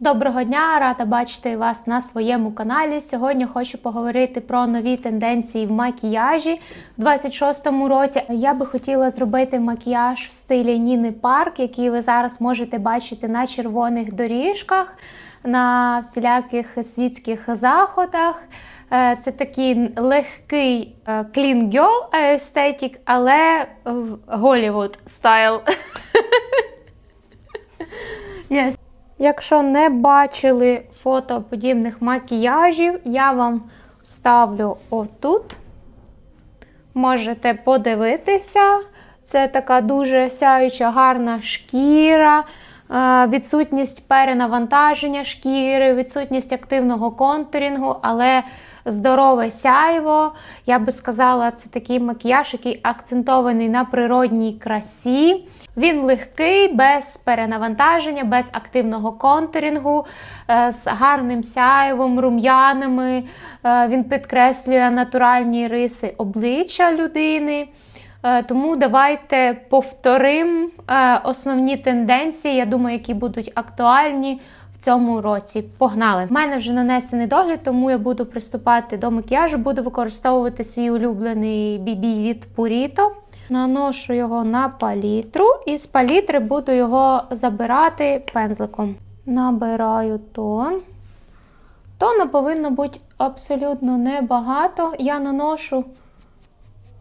Доброго дня, рада бачити вас на своєму каналі. Сьогодні хочу поговорити про нові тенденції в макіяжі в 26-му році. Я би хотіла зробити макіяж в стилі Ніни Парк, який ви зараз можете бачити на червоних доріжках, на всіляких світських заходах. Е, Це такий легкий е, clean girl aesthetic, але Голлівуд стайл. Yes. Якщо не бачили фото подібних макіяжів, я вам ставлю отут. Можете подивитися. Це така дуже сяюча, гарна шкіра, відсутність перенавантаження шкіри, відсутність активного контурінгу, але здорове сяйво. Я би сказала, це такий макіяж, який акцентований на природній красі. Він легкий, без перенавантаження, без активного контурінгу, е, з гарним сяйвом, рум'янами. Е, Він підкреслює натуральні риси обличчя людини. Е, Тому давайте повторимо основні тенденції, я думаю, які будуть актуальні в цьому році. Погнали! У мене вже нанесений догляд, тому я буду приступати до макіяжу, буду використовувати свій улюблений BB від Purito. Наношу його на палітру, і з палітри буду його забирати пензликом. Набираю тон. Тона повинно бути абсолютно небагато. Я наношу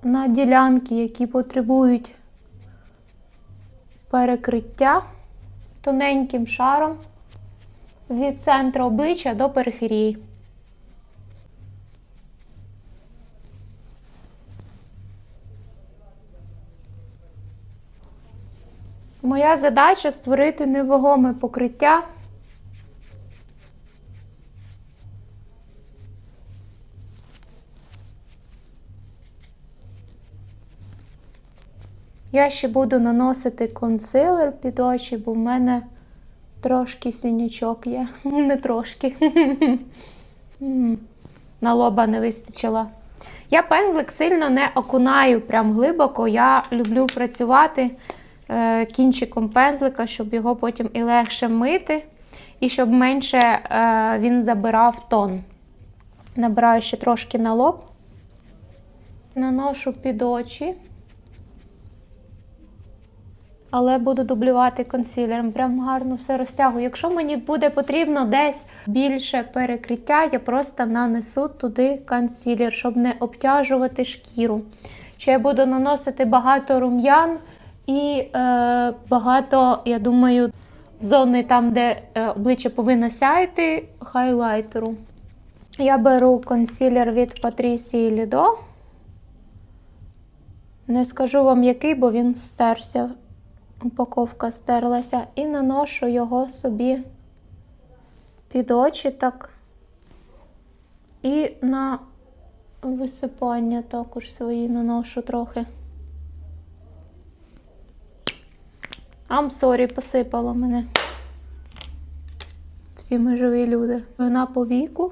на ділянки, які потребують перекриття тоненьким шаром від центру обличчя до периферії. Моя задача створити невагоме покриття. Я ще буду наносити консилер під очі, бо в мене трошки синячок є. Не трошки. На лоба не вистачило. Я пензлик сильно не окунаю прям глибоко. Я люблю працювати е, кінчиком пензлика, щоб його потім і легше мити, і щоб менше е, він забирав тон. Набираю ще трошки на лоб, наношу під очі, але буду дублювати консилером. Прям гарно все розтягую. Якщо мені буде потрібно десь більше перекриття, я просто нанесу туди консилер, щоб не обтяжувати шкіру. Ще я буду наносити багато рум'ян. І е, багато, я думаю, зони там, де е, обличчя повинно сяяти, хайлайтеру. Я беру консилер від Patricia Lido. Не скажу вам який, бо він стерся. Упаковка стерлася. І наношу його собі під очі так. І на висипання також свої наношу трохи. I'm sorry, посипало мене. Всі ми живі люди. Вона по віку.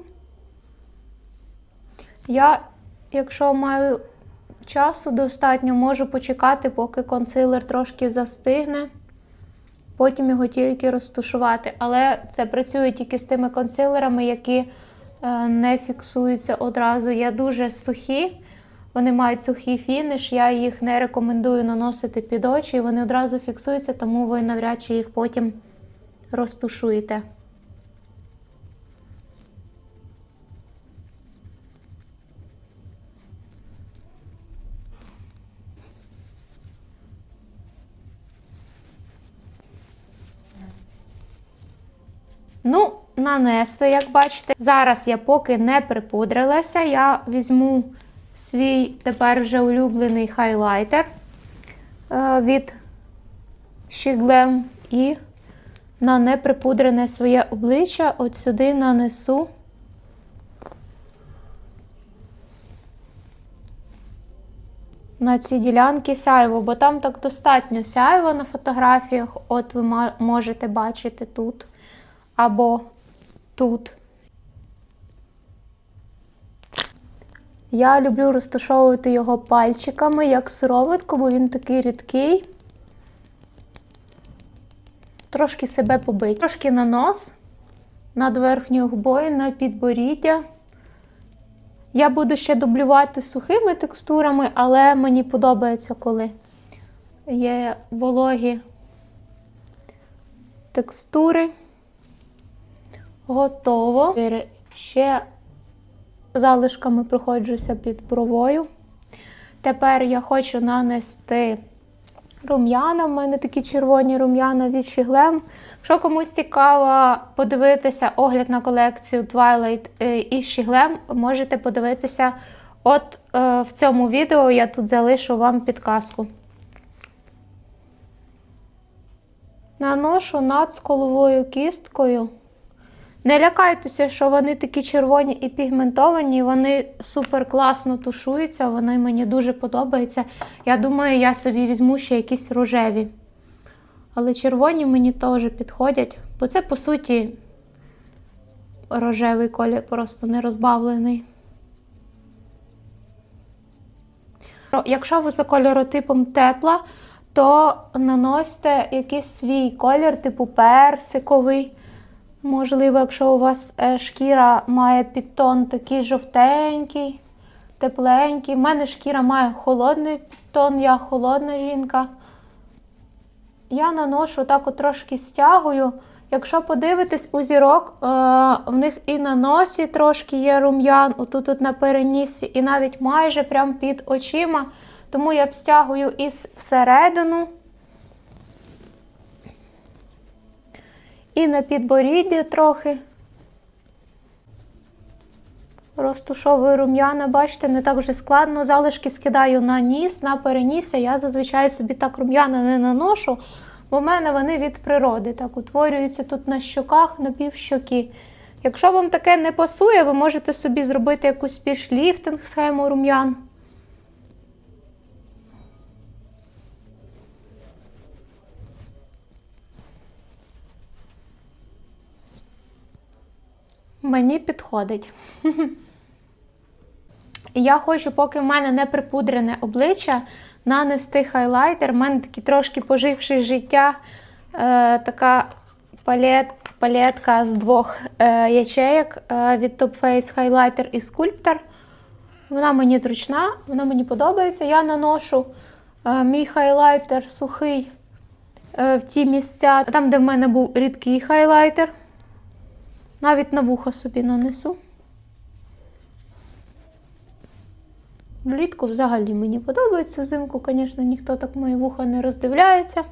Я, якщо маю часу достатньо, можу почекати, поки консилер трошки застигне. Потім його тільки розтушувати. Але це працює тільки з тими консилерами, які е, не фіксуються одразу. Є дуже сухі. Вони мають сухий фініш, я їх не рекомендую наносити під очі, вони одразу фіксуються, тому ви навряд чи їх потім розтушуєте. Ну, нанесли, як бачите. Зараз я поки не припудрилася, я візьму свій тепер вже улюблений хайлайтер е, від Shiglem і на неприпудрене своє обличчя от сюди нанесу. На ці ділянки сяйво, бо там так достатньо сяйво на фотографіях, от ви можете бачити тут або тут. Я люблю розташовувати його пальчиками, як сироватку, бо він такий рідкий. Трошки себе побить. Трошки на нос. над верхньою губою, на підборіддя. Я буду ще дублювати сухими текстурами, але мені подобається, коли є вологі текстури. Готово. Ще залишками проходжуся під бровою. Тепер я хочу нанести рум'яна. У мене такі червоні рум'яна від Shiglem. Якщо комусь цікаво подивитися огляд на колекцію Twilight е, і Shiglem, можете подивитися от е, в цьому відео. Я тут залишу вам підказку. Наношу над сколовою кісткою. Не лякайтеся, що вони такі червоні і пігментовані, вони супер класно тушуються, вони мені дуже подобаються. Я думаю, я собі візьму ще якісь рожеві. Але червоні мені теж підходять, бо це, по суті, рожевий колір, просто не розбавлений. Якщо ви за кольоротипом тепла, то наносьте якийсь свій колір, типу персиковий. Можливо, якщо у вас е, шкіра має підтон такий жовтенький, тепленький. У мене шкіра має холодний підтон, я холодна жінка. Я наношу так трошки стягую. Якщо подивитись у зірок, е, в них і на носі трошки є рум'ян, отут от на перенісі, і навіть майже прямо під очима. Тому я стягую із всередину. І на підборідді трохи. Розтушовую рум'яна, бачите, не так вже складно. Залишки скидаю на ніс, на перенісся. Я зазвичай собі так рум'яна не наношу, бо в мене вони від природи так утворюються тут на щоках, на півщоки. Якщо вам таке не пасує, ви можете собі зробити якусь більш ліфтинг схему рум'ян. Мені підходить. Я хочу, поки в мене не припудрене обличчя, нанести хайлайтер. У мене такий трошки поживший життя, е, така палет, палетка з двох е, ячеєк е, від Top Face Highlighter і Sculptor. Вона мені зручна, вона мені подобається. Я наношу е, мій хайлайтер сухий е, в ті місця, там, де в мене був рідкий хайлайтер. Навіть на вухо собі нанесу. Влітку взагалі мені подобається. Взимку, звісно, ніхто так мої вуха не роздивляється.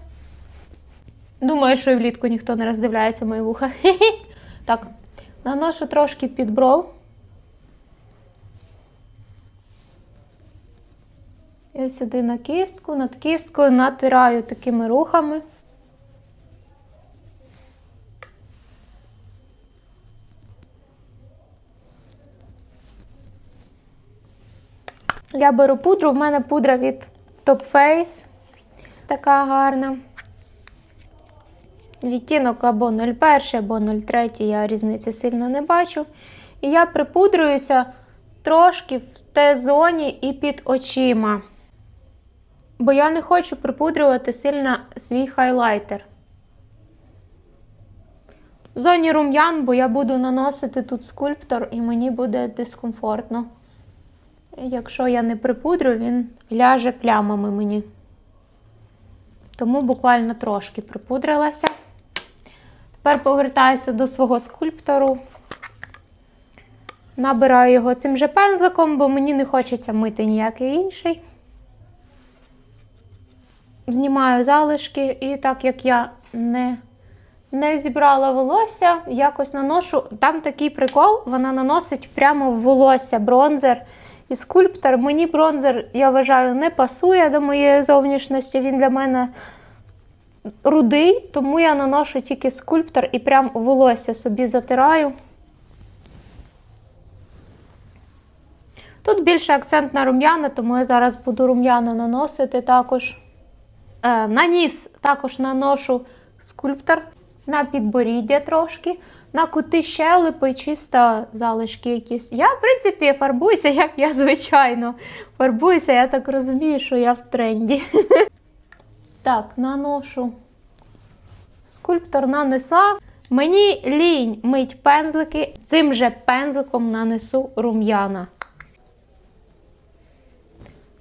Думаю, що і влітку ніхто не роздивляється мої вуха. Так, наношу трошки під бров. І ось сюди на кістку, над кісткою натираю такими рухами. Я беру пудру, в мене пудра від Top Face. Така гарна. Відтінок або 01, або 03, я різниці сильно не бачу. І я припудрююся трошки в Т-зоні і під очима. Бо я не хочу припудрювати сильно свій хайлайтер. В зоні рум'ян, бо я буду наносити тут скульптор, і мені буде дискомфортно. Якщо я не припудрю, він ляже плямами мені. Тому буквально трошки припудрилася. Тепер повертаюся до свого скульптору. Набираю його цим же пензликом, бо мені не хочеться мити ніякий інший. Знімаю залишки, і так як я не не зібрала волосся, якось наношу. Там такий прикол, вона наносить прямо в волосся бронзер. І скульптор, мені бронзер, я вважаю, не пасує до моєї зовнішності. Він для мене рудий, тому я наношу тільки скульптор і прям волосся собі затираю. Тут більше акцент на рум'яна, тому я зараз буду рум'яна наносити також. Е, на ніс також наношу скульптор, на підборіддя трошки на кути щелепи, чисто залишки якісь. Я, в принципі, фарбуюся, як я звичайно. Фарбуюся, я так розумію, що я в тренді. Так, наношу скульптор нанеса. Мені лінь мить пензлики, цим же пензликом нанесу рум'яна.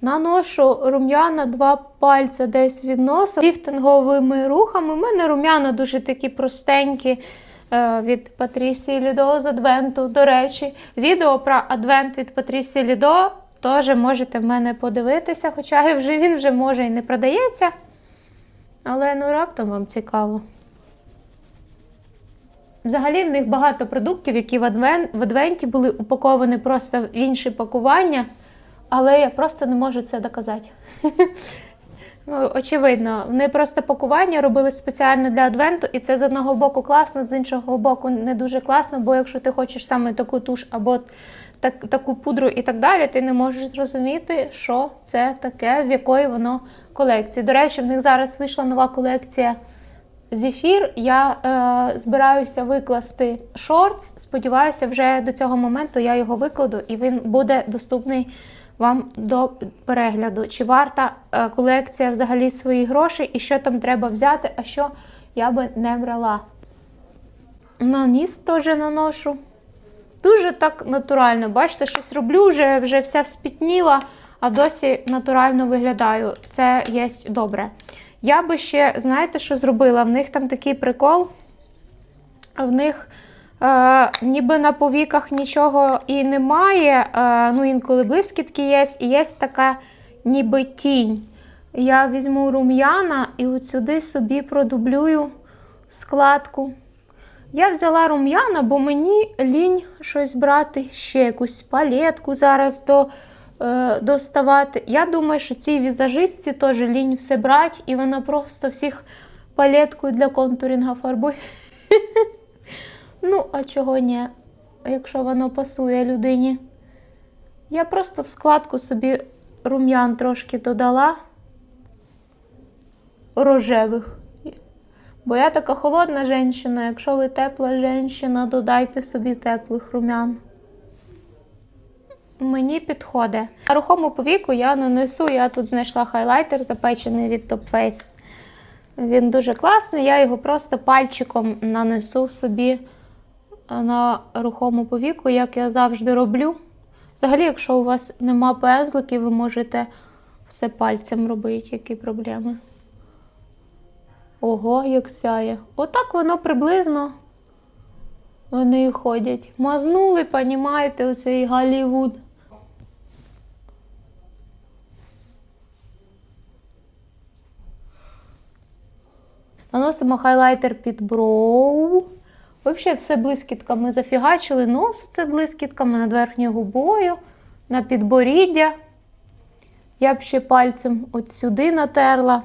Наношу рум'яна два пальця десь від носа ліфтинговими рухами. У мене рум'яна дуже такі простенькі від Патрісії Лідо з Адвенту. До речі, відео про Адвент від Патрісії Лідо теж можете в мене подивитися, хоча вже він вже може і не продається. Але ну раптом вам цікаво. Взагалі в них багато продуктів, які в, адвен... в адвенті були упаковані просто в інші пакування, але я просто не можу це доказати. Ну, Очевидно, вони просто пакування робили спеціально для адвенту, і це з одного боку класно, з іншого боку не дуже класно, бо якщо ти хочеш саме таку туш або так, таку пудру і так далі, ти не можеш зрозуміти, що це таке, в якої воно колекції. До речі, в них зараз вийшла нова колекція Зефір. Я е, збираюся викласти шортс. Сподіваюся, вже до цього моменту я його викладу і він буде доступний вам до перегляду. Чи варта е, колекція взагалі свої гроші і що там треба взяти, а що я би не брала. На ніс теж наношу. Дуже так натурально. Бачите, щось роблю, вже, вже вся вспітніла, а досі натурально виглядаю. Це є добре. Я би ще, знаєте, що зробила? В них там такий прикол. В них е, ніби на повіках нічого і немає. Е, ну, інколи блискітки є, і є така ніби тінь. Я візьму рум'яна і от сюди собі продублюю складку. Я взяла рум'яна, бо мені лінь щось брати, ще якусь палетку зараз до, е, доставати. Я думаю, що цій візажистці теж лінь все брати, і вона просто всіх палеткою для контурінга фарбує. Ну, а чого ні, якщо воно пасує людині. Я просто в складку собі рум'ян трошки додала рожевих. Бо я така холодна жінка, якщо ви тепла жінка, додайте собі теплих рум'ян. Мені підходить. На рухому повіку я нанесу, я тут знайшла хайлайтер запечений від Top Face. Він дуже класний, я його просто пальчиком нанесу собі на рухому повіку, як я завжди роблю. Взагалі, якщо у вас нема пензликів, ви можете все пальцем робити, які проблеми. Ого, як сяє. Отак воно приблизно вони і ходять. Мазнули, понімаєте, оцей Голлівуд. Наносимо хайлайтер під броу. Взагалі все блискітками зафігачили. Нос це блискітками над верхньою губою, на підборіддя. Я б ще пальцем от сюди натерла.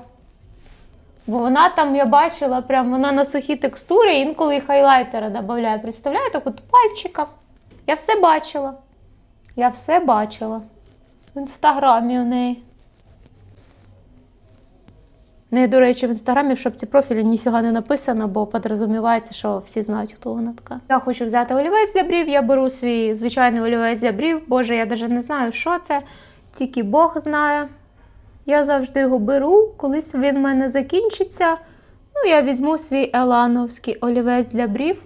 Бо вона там, я бачила, прям вона на сухій текстурі, інколи і хайлайтера додає. Представляєте, от пальчиком. Я все бачила. Я все бачила. В інстаграмі у неї. Не, до речі, в інстаграмі в шапці профілю ніфіга не написано, бо підрозумівається, що всі знають, хто вона така. Я хочу взяти олівець для брів, я беру свій звичайний олівець для брів. Боже, я навіть не знаю, що це, тільки Бог знає. Я завжди його беру, колись він в мене закінчиться. Ну, я візьму свій елановський олівець для брів.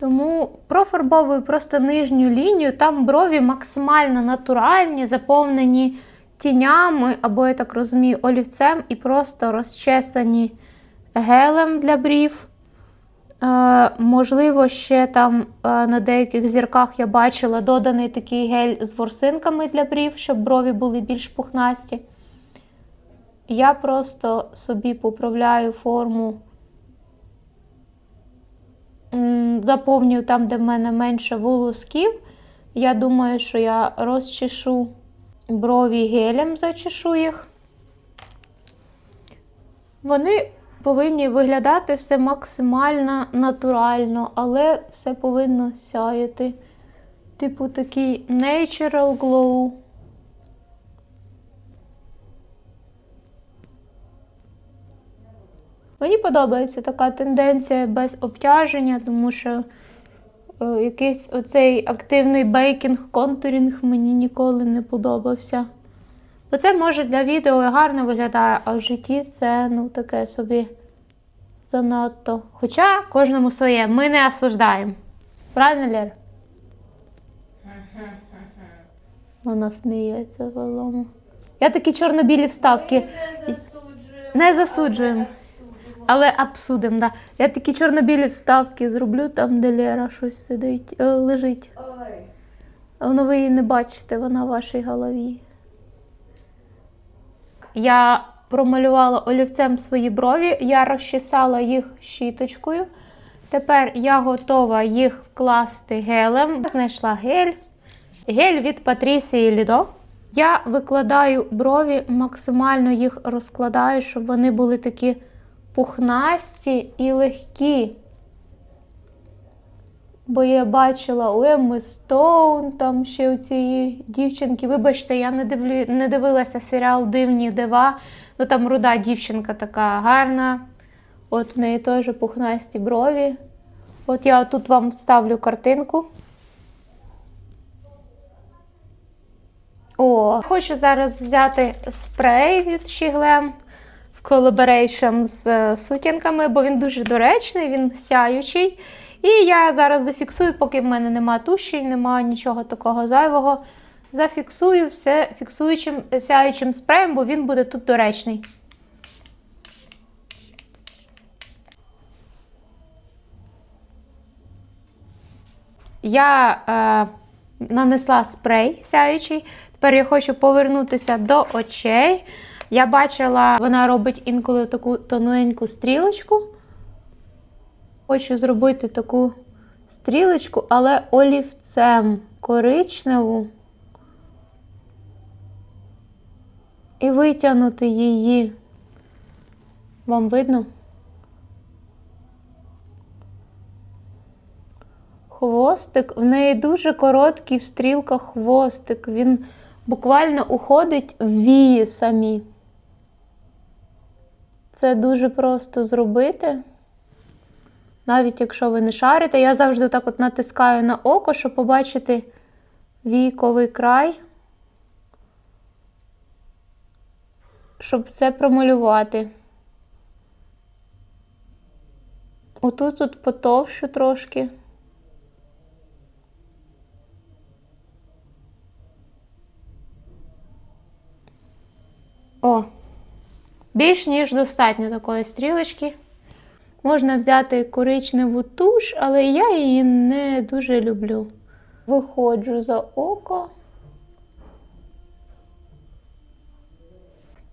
Тому профарбовую просто нижню лінію. Там брові максимально натуральні, заповнені тінями, або, я так розумію, олівцем і просто розчесані гелем для брів. Е, можливо, ще там е, на деяких зірках я бачила доданий такий гель з ворсинками для брів, щоб брові були більш пухнасті. Я просто собі поправляю форму, заповнюю там, де в мене менше волосків. Я думаю, що я розчешу брові гелем, зачешу їх. Вони повинні виглядати все максимально натурально, але все повинно сяяти. Типу такий natural glow. Мені подобається така тенденція без обтяження, тому що якийсь оцей активний бейкінг-контурінг мені ніколи не подобався. Оце може для відео і гарно виглядає, а в житті це ну таке собі занадто. Хоча кожному своє, ми не осуждаємо. Правильно, Лєр? Вона сміється голому. Я такі чорно-білі вставки. Не засуджуємо. Не засуджуємо. Але обсудимо, да. Я такі чорно-білі вставки зроблю там, де Лера щось сидить, е, лежить. Ой. Воно ви її не бачите, вона в вашій голові. Я промалювала олівцем свої брові, я розчесала їх щіточкою. Тепер я готова їх вкласти гелем. Знайшла гель. Гель від Патрісії Лідо. Я викладаю брові, максимально їх розкладаю, щоб вони були такі пухнасті і легкі. Бо я бачила у Емми Стоун, там ще у цієї дівчинки. Вибачте, я не, дивлю, не дивилася серіал Дивні дива. Ну там руда дівчинка така гарна. От в неї теж пухнасті брові. От я тут вам вставлю картинку. О, хочу зараз взяти спрей від в колаборейшн з е, сутінками, бо він дуже доречний, він сяючий. І я зараз зафіксую, поки в мене нема туші, немає нічого такого зайвого. Зафіксую все фіксуючим сяючим спреєм, бо він буде тут доречний. Я е, нанесла спрей сяючий. Тепер я хочу повернутися до очей. Я бачила, вона робить інколи таку тоненьку стрілочку. Хочу зробити таку стрілочку, але олівцем коричневу. І витягнути її. Вам видно? Хвостик. В неї дуже короткий в стрілках хвостик. Він буквально уходить в вії самі. Це дуже просто зробити. Навіть якщо ви не шарите, я завжди так от натискаю на око, щоб побачити війковий край, щоб це промалювати. Отут тут потовщу трошки. О, більш ніж достатньо такої стрілочки. Можна взяти коричневу туш, але я її не дуже люблю. Виходжу за око.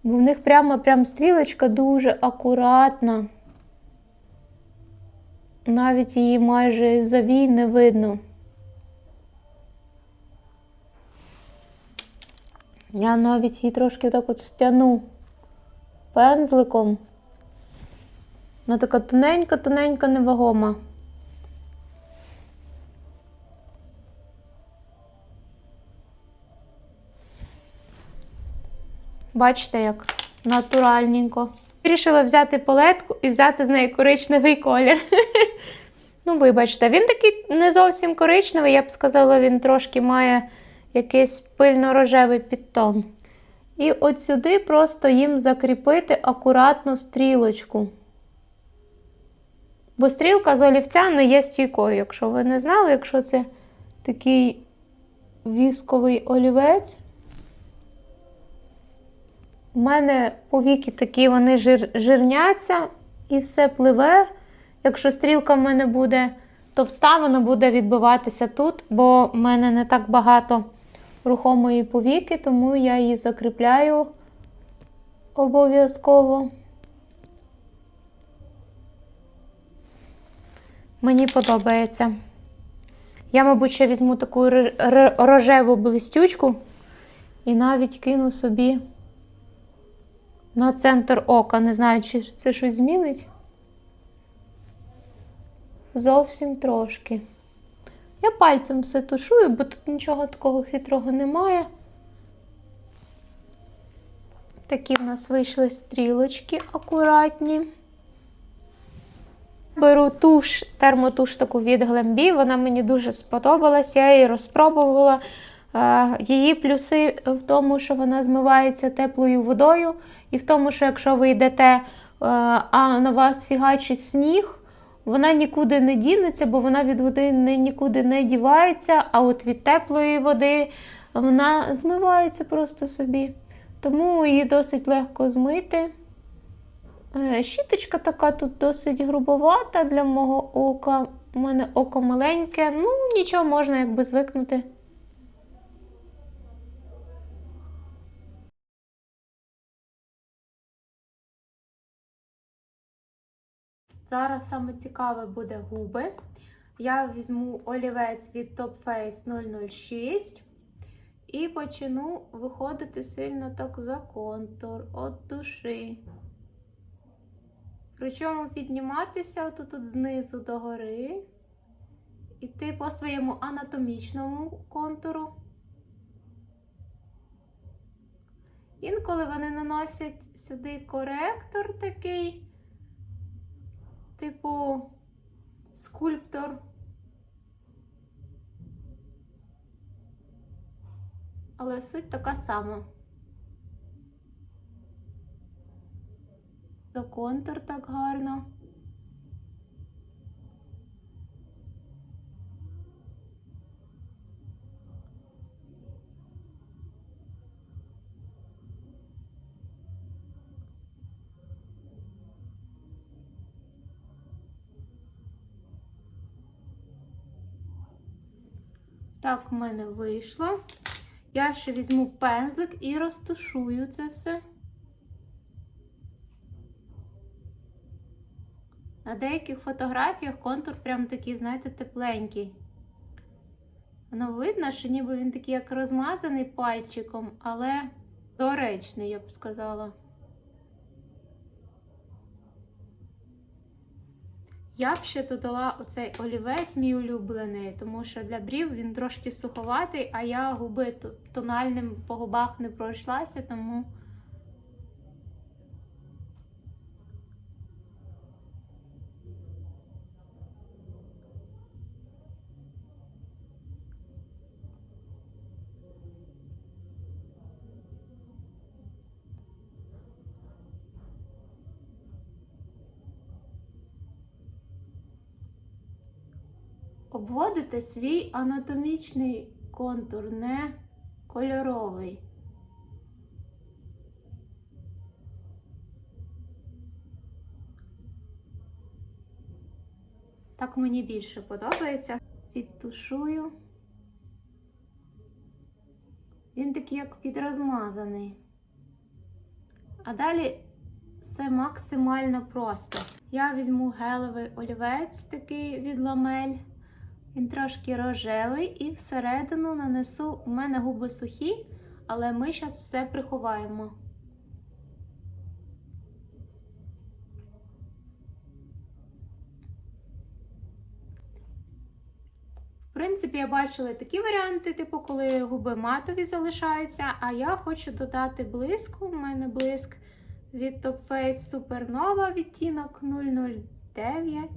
Бо в них прямо прям стрілочка дуже акуратна. Навіть її майже завій не видно. Я навіть її трошки так от стяну пензликом. Вона така тоненька-тоненька невагома. Бачите, як натуральненько. Вирішила взяти палетку і взяти з неї коричневий колір. Ну, вибачте, він такий не зовсім коричневий, я б сказала, він трошки має якийсь пильно-рожевий підтон. І от сюди просто їм закріпити акуратну стрілочку. Бо стрілка з олівця не є стійкою, якщо ви не знали, якщо це такий вісковий олівець. У мене повіки такі, вони жир, жирняться і все пливе. Якщо стрілка в мене буде товста, вона буде відбиватися тут, бо в мене не так багато рухомої повіки, тому я її закріпляю обов'язково. Мені подобається. Я, мабуть, ще візьму таку рожеву блистючку і навіть кину собі на центр ока. Не знаю, чи це щось змінить. Зовсім трошки. Я пальцем все тушую, бо тут нічого такого хитрого немає. Такі в нас вийшли стрілочки акуратні. Беру туш, термотуш таку від Глембі, вона мені дуже сподобалась, я її розпробувала. Е, Її плюси в тому, що вона змивається теплою водою, і в тому, що якщо ви йдете а на вас фігачить сніг, вона нікуди не дінеться, бо вона від води нікуди не дівається, а от від теплої води вона змивається просто собі. Тому її досить легко змити. Е, Щіточка така тут досить грубовата для мого ока. У мене око маленьке, ну нічого можна якби звикнути. Зараз саме цікаве буде губи. Я візьму олівець від Top Face 006 і почну виходити сильно так за контур от душі. Причому підніматися тут, тут знизу до гори, іти по своєму анатомічному контуру. Інколи вони наносять сюди коректор такий, типу скульптор. Але суть така сама. То контур так гарно. Так, в мене вийшло. Я ще візьму пензлик і розтушую це все. На деяких фотографіях контур прям такий, знаєте, тепленький. Воно видно, що ніби він такий як розмазаний пальчиком, але доречний, я б сказала. Я б ще додала оцей олівець, мій улюблений, тому що для брів він трошки суховатий, а я губи тональним по губах не пройшлася, тому. Обводите свій анатомічний контур, не кольоровий. Так мені більше подобається. Підтушую. Він такий як підрозмазаний. А далі все максимально просто. Я візьму гелевий олівець такий від ламель. Він трошки рожевий і всередину нанесу. У мене губи сухі, але ми зараз все приховаємо. В принципі, я бачила такі варіанти, типу, коли губи матові залишаються, а я хочу додати блиску. У мене блиск від Top Face Supernova відтінок 009.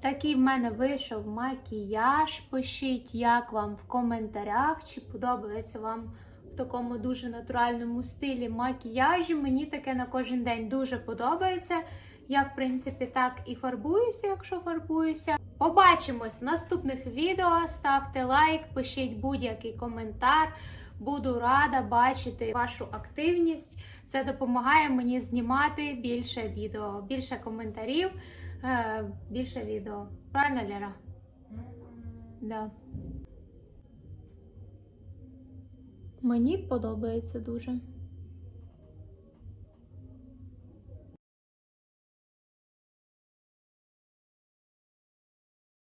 Такий в мене вийшов макіяж. Пишіть, як вам в коментарях, чи подобається вам в такому дуже натуральному стилі макіяжі. Мені таке на кожен день дуже подобається. Я, в принципі, так і фарбуюся, якщо фарбуюся. Побачимось в наступних відео. Ставте лайк, пишіть будь-який коментар. Буду рада бачити вашу активність. Це допомагає мені знімати більше відео, більше коментарів, е, більше відео. Правильно, Лера? Да. Мені подобається дуже.